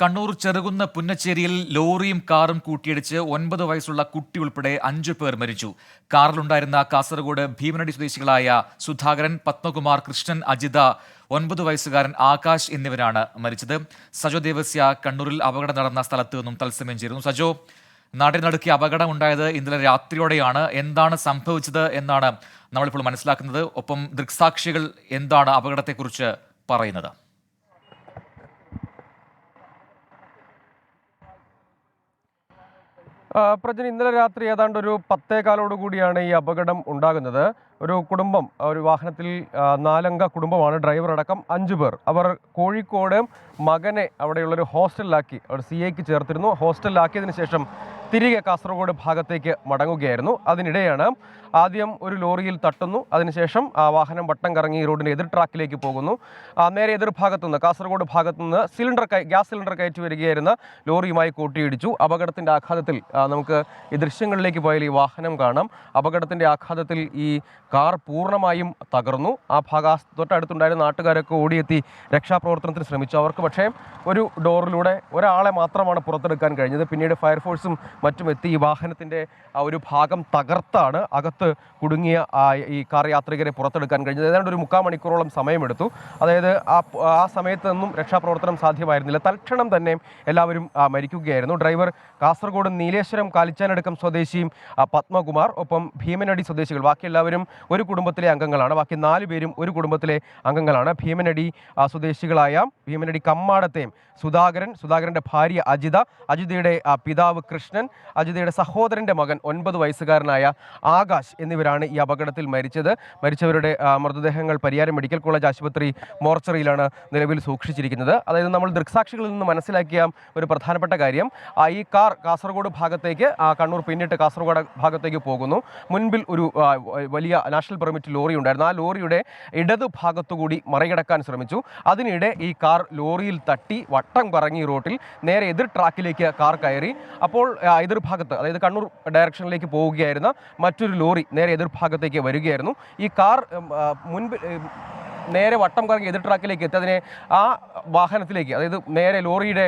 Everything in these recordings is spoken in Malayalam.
കണ്ണൂർ ചെറുകുന്ന പുന്നച്ചേരിയിൽ ലോറിയും കാറും കൂട്ടിയിടിച്ച് ഒൻപത് വയസ്സുള്ള കുട്ടി ഉൾപ്പെടെ അഞ്ചു പേർ മരിച്ചു. കാറിലുണ്ടായിരുന്ന കാസർഗോഡ് ഭീമനടി സ്വദേശികളായ സുധാകരൻ പത്മകുമാർ കൃഷ്ണൻ അജിത ഒൻപത് വയസ്സുകാരൻ ആകാശ് എന്നിവരാണ് മരിച്ചത്. സജോ ദേവസ്യ കണ്ണൂരിൽ അപകടം നടന്ന സ്ഥലത്ത് നിന്നും തത്സമയം ചേരുന്നു. സജോ നാടിനടുക്കി അപകടം ഉണ്ടായത് ഇന്നലെ രാത്രിയോടെയാണ്. എന്താണ് സംഭവിച്ചത് എന്നാണ് നമ്മളിപ്പോൾ മനസ്സിലാക്കുന്നത്. ഒപ്പം ദൃക്സാക്ഷികൾ എന്താണ് അപകടത്തെക്കുറിച്ച് പറയുന്നത്? പ്രജൻ ഇന്നലെ രാത്രി ഏതാണ്ട് ഒരു പത്തേകാലോട് കൂടിയാണ് ഈ അപകടം ഉണ്ടാകുന്നത്. ഒരു കുടുംബം ഒരു വാഹനത്തിൽ നാലംഗ കുടുംബമാണ്. ഡ്രൈവർ അടക്കം അഞ്ചു പേർ. അവർ കോഴിക്കോട് മകനെ അവിടെയുള്ളൊരു ഹോസ്റ്റലിലാക്കി അവർ സി എക്ക് ചേർത്തിരുന്നു. ഹോസ്റ്റലിലാക്കിയതിനു ശേഷം തിരികെ കാസർഗോഡ് ഭാഗത്തേക്ക് മടങ്ങുകയായിരുന്നു. അതിനിടെയാണ് ആദ്യം ഒരു ലോറിയിൽ തട്ടുന്നു. അതിനുശേഷം ആ വാഹനം വട്ടം കറങ്ങി റോഡിന്റെ എതിർ ട്രാക്കിലേക്ക് പോകുന്നു. നേരെ എതിർ ഭാഗത്തുനിന്ന് കാസർഗോഡ് ഭാഗത്തുനിന്ന് സിലിണ്ടർ ഗ്യാസ് സിലിണ്ടർ കയറ്റി വരികയായിരുന്ന ലോറിയുമായി കൂട്ടിയിടിച്ചു. അപകടത്തിന്റെ ആഘാതത്തിൽ നമുക്ക് ഈ ദൃശ്യങ്ങളിലേക്ക് പോയാൽ ഈ വാഹനം കാണാം. അപകടത്തിന്റെ ആഘാതത്തിൽ ഈ കാർ പൂർണമായും തകർന്നു. ആ ഭാഗ തൊട്ടടുത്തുണ്ടായിരുന്ന നാട്ടുകാരൊക്കെ ഓടിയെത്തി രക്ഷാപ്രവർത്തനത്തിന് ശ്രമിച്ചു. അവർക്ക് പക്ഷേ ഒരു ഡോറിലൂടെ ഒരാളെ മാത്രമാണ് പുറത്തെടുക്കാൻ കഴിഞ്ഞത്. പിന്നീട് ഫയർഫോഴ്സും മറ്റും എത്തി ഈ വാഹനത്തിന്റെ ഒരു ഭാഗം തകർത്താണ്. അകത്ത് കുടുങ്ങിയ ഈ കാർ യാത്രികരെ പുറത്തെടുക്കാൻ കഴിഞ്ഞത്. ഏതാണ്ട് ഒരു മുക്കാൽ മണിക്കൂറോളം സമയമെടുത്തു. അതായത് ആ ആ സമയത്ത് നിന്നും രക്ഷാപ്രവർത്തനം സാധ്യമായിരുന്നില്ല. തൽക്ഷണം തന്നെ എല്ലാവരും മരിക്കുകയായിരുന്നു. ഡ്രൈവർ കാസർഗോഡ് നീലേശ്വരം കാലിച്ചാനടുക്കം സ്വദേശിയും പത്മകുമാർ ഒപ്പം ഭീമനടി സ്വദേശികൾ. ബാക്കി എല്ലാവരും ഒരു കുടുംബത്തിലെ അംഗങ്ങളാണ്. ബാക്കി നാല് പേരും ഒരു കുടുംബത്തിലെ അംഗങ്ങളാണ്. ഭീമനടി സ്വദേശികളായ ഭീമനടി കമ്മാടത്തെയും സുധാകരൻ സുധാകരന്റെ ഭാര്യ അജിത അജിതയുടെ പിതാവ് കൃഷ്ണൻ അജിതയുടെ സഹോദരന്റെ മകൻ ഒൻപത് വയസ്സുകാരനായ ആകാശ് എന്നിവരാണ് ഈ അപകടത്തിൽ മരിച്ചത്. മരിച്ചവരുടെ മൃതദേഹങ്ങൾ പരിയാരം മെഡിക്കൽ കോളേജ് ആശുപത്രി മോർച്ചറിയിലാണ് നിലവിൽ സൂക്ഷിച്ചിരിക്കുന്നത്. അതായത് നമ്മൾ ദൃക്സാക്ഷികളിൽ നിന്ന് മനസ്സിലാക്കിയ ഒരു പ്രധാനപ്പെട്ട കാര്യം ഈ കാർ കാസർഗോഡ് ഭാഗത്തേക്ക് കണ്ണൂർ പിന്നിട്ട് കാസർഗോഡ് ഭാഗത്തേക്ക് പോകുന്നു. മുൻപിൽ ഒരു വലിയ നാഷണൽ പെർമിറ്റ് ലോറി ഉണ്ടായിരുന്നു. ആ ലോറിയുടെ ഇടതു ഭാഗത്തുകൂടി മറികടക്കാൻ ശ്രമിച്ചു. അതിനിടെ ഈ കാർ ലോറിയിൽ തട്ടി വട്ടം കറങ്ങി റോട്ടിൽ നേരെ എതിർ ട്രാക്കിലേക്ക് കാർ കയറി. അപ്പോൾ ആ, എതിർ ഭാഗത്ത് അതായത് കണ്ണൂർ ഡയറക്ഷനിലേക്ക് പോവുകയായിരുന്ന മറ്റൊരു ലോറി നേരെ എതിർ ഭാഗത്തേക്ക് വരികയായിരുന്നു. ഈ കാർ ഉം, നേരെ വട്ടം കറങ്ങി എതിർ ട്രാക്കിലേക്ക് എത്തി. അതിനെ ആ വാഹനത്തിലേക്ക് അതായത് നേരെ ലോറിയുടെ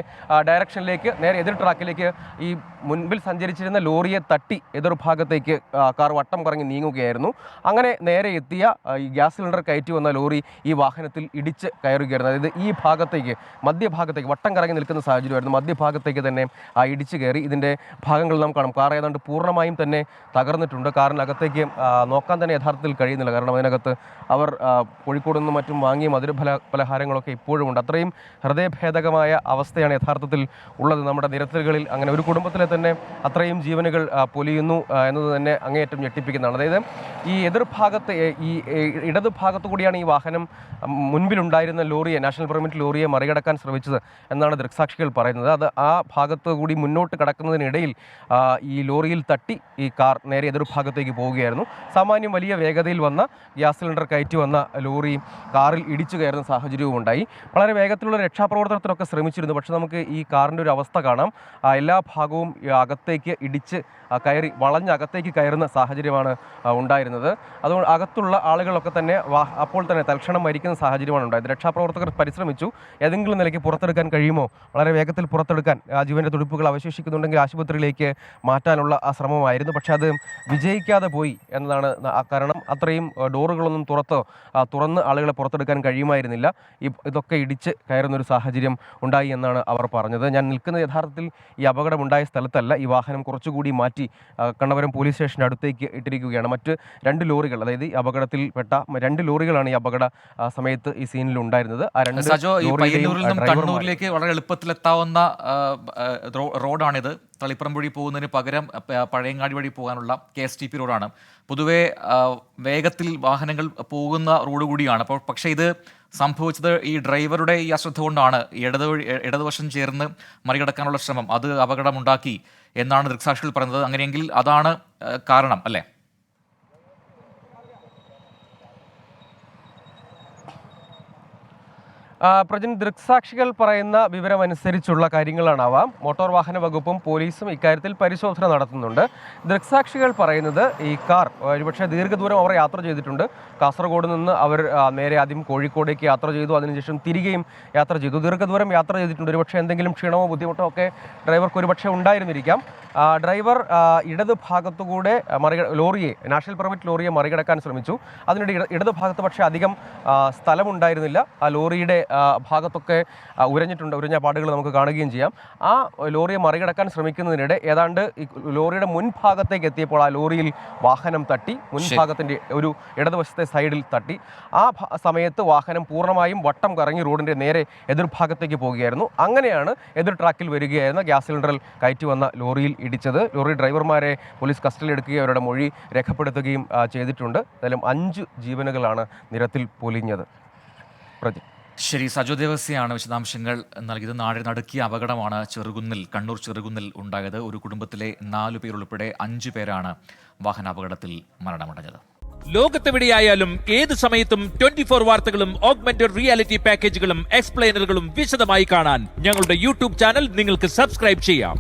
ഡയറക്ഷനിലേക്ക് നേരെ എതിർ ട്രാക്കിലേക്ക് ഈ മുൻപിൽ സഞ്ചരിച്ചിരുന്ന ലോറിയെ തട്ടി എതിർ ഭാഗത്തേക്ക് കാർ വട്ടം കറങ്ങി നീങ്ങുകയായിരുന്നു. അങ്ങനെ നേരെ എത്തിയ ഈ ഗ്യാസ് സിലിണ്ടർ കയറ്റി വന്ന ലോറി ഈ വാഹനത്തിൽ ഇടിച്ച് കയറുകയായിരുന്നു. അതായത് ഈ ഭാഗത്തേക്ക് മധ്യഭാഗത്തേക്ക് വട്ടം കറങ്ങി നിൽക്കുന്ന സാഹചര്യമായിരുന്നു. മധ്യഭാഗത്തേക്ക് തന്നെ ആ ഇടിച്ച് കയറി. ഇതിന്റെ ഭാഗങ്ങൾ നാം കാണും. കാർ ഏതാണ്ട് പൂർണമായും തന്നെ തകർന്നിട്ടുണ്ട്. കാറിനകത്തേക്ക് നോക്കാൻ തന്നെ യഥാർത്ഥത്തിൽ കഴിയുന്നില്ല. കാരണം അതിനകത്ത് അവർ കോഴിക്കോട് നിന്നും മറ്റും വാങ്ങിയ മധുരഫല പലഹാരങ്ങളൊക്കെ ഇപ്പോഴും ഉണ്ട്. അത്രയും ഹൃദയഭേദകമായ അവസ്ഥയാണ് യഥാർത്ഥത്തിൽ ഉള്ളത്. നമ്മുടെ നിരത്തുകളിൽ അങ്ങനെ ഒരു കുടുംബത്തിലെ തന്നെ അത്രയും ജീവനുകൾ പൊലിയുന്നു എന്നത് തന്നെ അങ്ങേയറ്റം ഞെട്ടിപ്പിക്കുന്നതാണ്. അതായത് ഈ എതിർഭാഗത്ത് ഈ ഇടത് ഭാഗത്തു കൂടിയാണ് ഈ വാഹനം മുൻപിലുണ്ടായിരുന്ന ലോറിയെ നാഷണൽ പെർമിറ്റ് ലോറിയെ മറികടക്കാൻ ശ്രമിച്ചത് എന്നാണ് ദൃക്സാക്ഷികൾ പറയുന്നത്. അത് ആ ഭാഗത്ത് കൂടി മുന്നോട്ട് കടക്കുന്നതിനിടയിൽ ഈ ലോറിയിൽ തട്ടി ഈ കാർ നേരെ എതിർഭാഗത്തേക്ക് പോവുകയായിരുന്നു. സാമാന്യം വലിയ വേഗതയിൽ വന്ന ഗ്യാസ് സിലിണ്ടർ കയറ്റി വന്ന ലോറി കാറിൽ ഇടിച്ചു കയറുന്ന സാഹചര്യവും ഉണ്ടായി. വളരെ വേഗത്തിലുള്ള രക്ഷാപ്രവർത്തനത്തിനൊക്കെ ശ്രമിച്ചിരുന്നു. പക്ഷേ നമുക്ക് ഈ കാറിന്റെ ഒരു അവസ്ഥ കാണാം. എല്ലാ ഭാഗവും അകത്തേക്ക് ഇടിച്ച് കയറി വളഞ്ഞ് അകത്തേക്ക് കയറുന്ന സാഹചര്യമാണ് ഉണ്ടായിരുന്നത്. അതുകൊണ്ട് അകത്തുള്ള ആളുകളൊക്കെ തന്നെ അപ്പോൾ തന്നെ തൽക്ഷണം മരിക്കുന്ന സാഹചര്യമാണ് ഉണ്ടായത്. രക്ഷാപ്രവർത്തകർ പരിശ്രമിച്ചു. ഏതെങ്കിലും നിലയ്ക്ക് പുറത്തെടുക്കാൻ കഴിയുമോ? വളരെ വേഗത്തിൽ പുറത്തെടുക്കാൻ ജീവന്റെ തുടിപ്പുകൾ അവശേഷിക്കുന്നുണ്ടെങ്കിൽ ആശുപത്രിയിലേക്ക് മാറ്റാനുള്ള ആ ശ്രമമായിരുന്നു. പക്ഷേ അത് വിജയിക്കാതെ പോയി എന്നതാണ് കാരണം. അത്രയും ഡോറുകളൊന്നും തുറത്തോ ആ, തുറന്ന് ആളുകളെ പുറത്തെടുക്കാൻ കഴിയുമായിരുന്നില്ല. ഇതൊക്കെ ഇടിച്ച് കയറുന്ന ഒരു സാഹചര്യം ഉണ്ടായി എന്നാണ് അവർ പറഞ്ഞത്. ഞാൻ നിൽക്കുന്ന യഥാർത്ഥത്തിൽ ഈ അപകടമുണ്ടായ സ്ഥലത്തല്ല. ഈ വാഹനം കുറച്ചുകൂടി മാറ്റി കണ്ണവരം പോലീസ് സ്റ്റേഷന്റെ അടുത്തേക്ക് ഇട്ടിരിക്കുകയാണ്. മറ്റ് രണ്ട് ലോറികൾ അതായത് ഈ അപകടത്തിൽപ്പെട്ട രണ്ട് ലോറികളാണ് ഈ അപകട സമയത്ത് ഈ സീനിൽ ഉണ്ടായിരുന്നത്. ആ രണ്ട് കണ്ണൂരിലേക്ക് വളരെ എളുപ്പത്തിൽ എത്താവുന്ന റോഡാണിത്. തളിപ്പറം വഴി പോകുന്നതിന് പകരം പഴയങ്ങാടി വഴി പോകാനുള്ള കെ എസ് ടി പി റോഡാണ്. പൊതുവെ വേഗത്തിൽ വാഹനങ്ങൾ പോകുന്ന റോഡ് കൂടിയാണ്. അപ്പോൾ പക്ഷേ ഇത് സംഭവിച്ചത് ഈ ഡ്രൈവറുടെ ഈ അശ്രദ്ധ കൊണ്ടാണ്. ഇടത് ഇടതുവശം ചേർന്ന് മറികടക്കാനുള്ള ശ്രമം. അത് അപകടമുണ്ടാക്കി എന്നാണ് ദൃക്സാക്ഷികൾ പറയുന്നത് അങ്ങനെയെങ്കിൽ അതാണ് കാരണം അല്ലേ? പ്രജിൻ ദൃക്സാക്ഷികൾ പറയുന്ന വിവരമനുസരിച്ചുള്ള കാര്യങ്ങളാണാവാം. മോട്ടോർ വാഹന വകുപ്പും പോലീസും ഇക്കാര്യത്തിൽ പരിശോധന നടത്തുന്നുണ്ട്. ദൃക്സാക്ഷികൾ പറയുന്നത് ഈ കാർ ഒരുപക്ഷെ ദീർഘദൂരം അവർ യാത്ര ചെയ്തിട്ടുണ്ട്. കാസർഗോഡ് നിന്ന് അവർ നേരെ ആദ്യം കോഴിക്കോടേക്ക് യാത്ര ചെയ്തു. അതിനുശേഷം തിരികെയും യാത്ര ചെയ്തു. ദീർഘദൂരം യാത്ര ചെയ്തിട്ടുണ്ട്. ഒരുപക്ഷെ എന്തെങ്കിലും ക്ഷീണമോ ബുദ്ധിമുട്ടോ ഒക്കെ ഡ്രൈവർക്ക് ഒരുപക്ഷെ ഉണ്ടായിരുന്നിരിക്കാം. ഡ്രൈവർ ഇടത് ഭാഗത്തുകൂടെ മറിക ലോറിയെ നാഷണൽ പെർമിറ്റ് ലോറിയെ മറികടക്കാൻ ശ്രമിച്ചു. അതിനിടെ ഇട- ഇടത് ഭാഗത്ത് പക്ഷേ അധികം സ്ഥലമുണ്ടായിരുന്നില്ല. ആ ലോറിയുടെ ഭാഗത്തൊക്കെ ഉരഞ്ഞിട്ടുണ്ട് ഉരഞ്ഞ പാടുകൾ നമുക്ക് കാണുകയും ചെയ്യാം. ആ ലോറിയെ മറികടക്കാൻ ശ്രമിക്കുന്നതിനിടെ ഏതാണ്ട് ഈ ലോറിയുടെ മുൻഭാഗത്തേക്ക് എത്തിയപ്പോൾ ആ ലോറിയിൽ വാഹനം തട്ടി മുൻഭാഗത്തിന്റെ ഒരു ഇടതുവശത്തെ സൈഡിൽ തട്ടി. ആ സമയത്ത് വാഹനം പൂർണമായും വട്ടം കറങ്ങി റോഡിന്റെ നേരെ എതിർഭാഗത്തേക്ക് പോവുകയായിരുന്നു അങ്ങനെയാണ് എതിർ ട്രാക്കിൽ വരികയായിരുന്ന ഗ്യാസ് സിലിണ്ടറിൽ കയറ്റി വന്ന ലോറിയിൽ ഇടിച്ചത്. ലോറി ഡ്രൈവർമാരെ പോലീസ് കസ്റ്റഡിയിൽ എടുക്കുകയും അവരുടെ മൊഴി രേഖപ്പെടുത്തുകയും ചെയ്തിട്ടുണ്ട്. എന്തായാലും അഞ്ച് ജീവനുകളാണ് നിരത്തിൽ പൊലിഞ്ഞത്. പ്രതി ശരി സജോ ദേവസ്യാണ് വിശദാംശങ്ങൾ നൽകിയത്. നാട് നടുക്കിയ അപകടമാണ് ചെറുകുന്നിൽ കണ്ണൂർ ചെറുകുന്നിൽ ഉണ്ടായത്. ഒരു കുടുംബത്തിലെ നാലു പേരുൾപ്പെടെ അഞ്ചു പേരാണ് വാഹനാപകടത്തിൽ മരണമടഞ്ഞത്. ലോകത്തെവിടെയായാലും ഏത് സമയത്തും ട്വന്റി ഫോർ വാർത്തകളും ഓഗ്മെന്റഡ് റിയാലിറ്റി പാക്കേജുകളും എക്സ്പ്ലെയിനറുകളും വിശദമായി കാണാൻ ഞങ്ങളുടെ യൂട്യൂബ് ചാനൽ നിങ്ങൾക്ക് സബ്സ്ക്രൈബ് ചെയ്യാം.